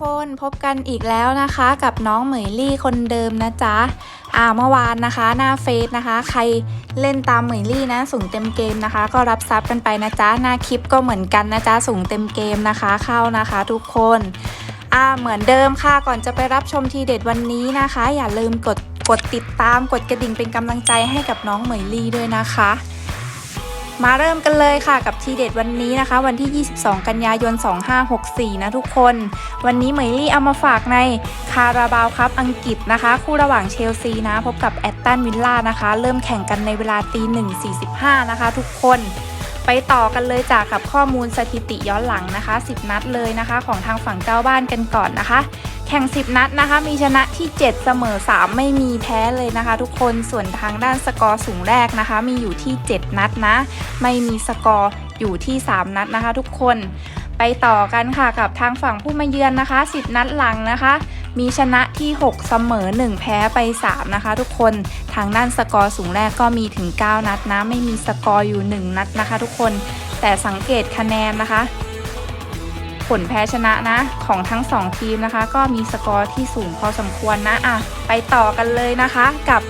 คนพบกันอีกแล้วนะคะกับน้องเหมยลี่คนเดิมนะจ๊ะ อ่าเมื่อวานนะคะ หน้าเฟซนะคะ ใครเล่นตามเหมยลี่นะสูงเต็มเกมนะคะ ก็รับทรัพย์กันไปนะจ๊ะ หน้าคลิปก็เหมือนกันนะจ๊ะสูงเต็มเกมนะคะเข้านะคะ ทุกคนอ่าเหมือนเดิมค่ะก่อนจะไปรับชมทีเด็ดวันนี้นะคะ อย่าลืมกดกดติดตามกดกระดิ่งเป็นกำลังใจให้กับน้องเหมยลี่ด้วยนะคะ มาเริ่มกันเลยค่ะกับทีเด็ดวันนี้นะคะ วันที่ 22 กันยายน 2564 นะทุกคน วันนี้เหมยลี่เอามาฝากในคาราบาวครับอังกฤษนะคะ คู่ระหว่างเชลซีนะ พบกับแอตตันวิลล่านะคะ เริ่มแข่งกันในเวลาตี1.45 นะคะ ทุกคนไปต่อกันเลยจากกับข้อมูลสถิติย้อนหลังนะคะ 10 นัดเลยนะคะ ของทางฝั่งเจ้าบ้านกันก่อนนะคะ แข่ง 10 นัดนะคะ มีชนะที่ 7 เสมอ 3 ไม่มีแพ้เลยนะคะ ทุกคนส่วนทางด้านสกอร์สูงแรกนะคะ มีอยู่ที่ 7 นัดนะ ไม่มีสกอร์อยู่ที่ 3 นัดนะคะ ทุกคนไปต่อกันค่ะกับทางฝั่งผู้มาเยือนนะคะ 10 นัดหลังนะคะ มีชนะที่ 6 เสมอ 1 แพ้ไป 3 นะคะ ทุกคนทางด้านสกอร์สูงแรกก็มีถึง 9 นัดนะ ไม่มีสกอร์อยู่ 1 นัดนะคะ ทุกคนแต่สังเกตคะแนนนะคะ ผลแพ้ชนะนะ ของทั้ง 2 ทีมนะคะ ก็มีสกอร์ที่สูงพอสมควรนะอะไปต่อกันเลยนะคะกับ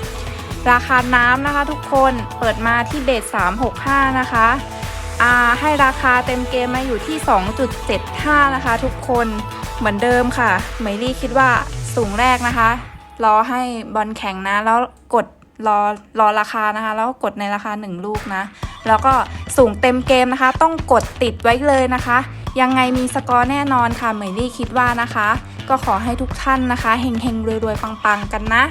ราคาน้ำนะคะทุกคนเปิดมาที่เบส365 นะคะอ่าให้ราคาเต็มเกมมาอยู่ที่ 2.75 นะคะ ทุกคนเหมือนเดิมค่ะไมลี่คิดว่าสูงแรกนะคะ รอให้บอลแข็งนะ แล้วกดรอรอราคานะคะ แล้วกดในราคา 1 ลูกนะ แล้วก็สูงเต็มเกมนะคะ ต้องกดติดไว้เลยนะคะ ยังไงมีสกอร์แน่นอนค่ะเหมยลี่คิดว่านะคะ ก็ขอให้ทุกท่านนะคะเฮงๆรวยๆปังๆกันนะ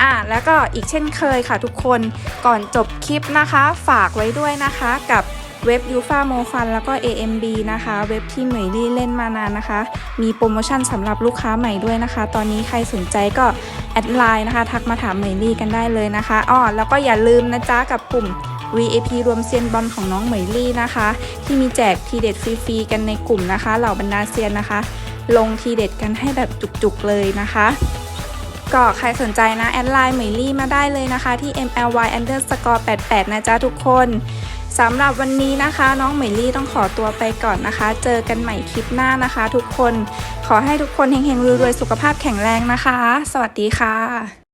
อะแล้วก็อีกเช่นเคยค่ะทุกคนก่อนจบคลิปนะคะ ฝากไว้ด้วยนะคะกับเว็บ u f a m o f u n แล้วก็ AMB นะคะ เว็บที่เหมยลี่เล่นมานานนะคะ มีโปรโมชั่นสำหรับลูกค้าใหม่ด้วยนะคะ ตอนนี้ใครสนใจก็แอดไลน์นะคะ ทักมาถามเหมยลี่กันได้เลยนะคะอ้อแล้วก็อย่าลืมนะจ๊ะกับกลุ่ม VAP รวมเซียนบอลของน้องเหมยลี่นะคะ ที่มีแจกทีเด็ดฟรีๆกันในกลุ่มนะคะ เหล่าบรรดาเซียนนะคะ ลงทีเด็ดกันให้แบบจุกๆเลยนะคะก็ใครสนใจนะแอดไลน์เหมยลี่มาได้เลยนะคะ ที่ MLY underscore 88 นะจ๊ะทุกคนสำหรับวันนี้นะคะ น้องเหมยลี่ต้องขอตัวไปก่อนนะคะ เจอกันใหม่คลิปหน้านะคะ ทุกคนขอให้ทุกคนเฮงๆรวยๆสุขภาพแข็งแรงนะคะ สวัสดีค่ะ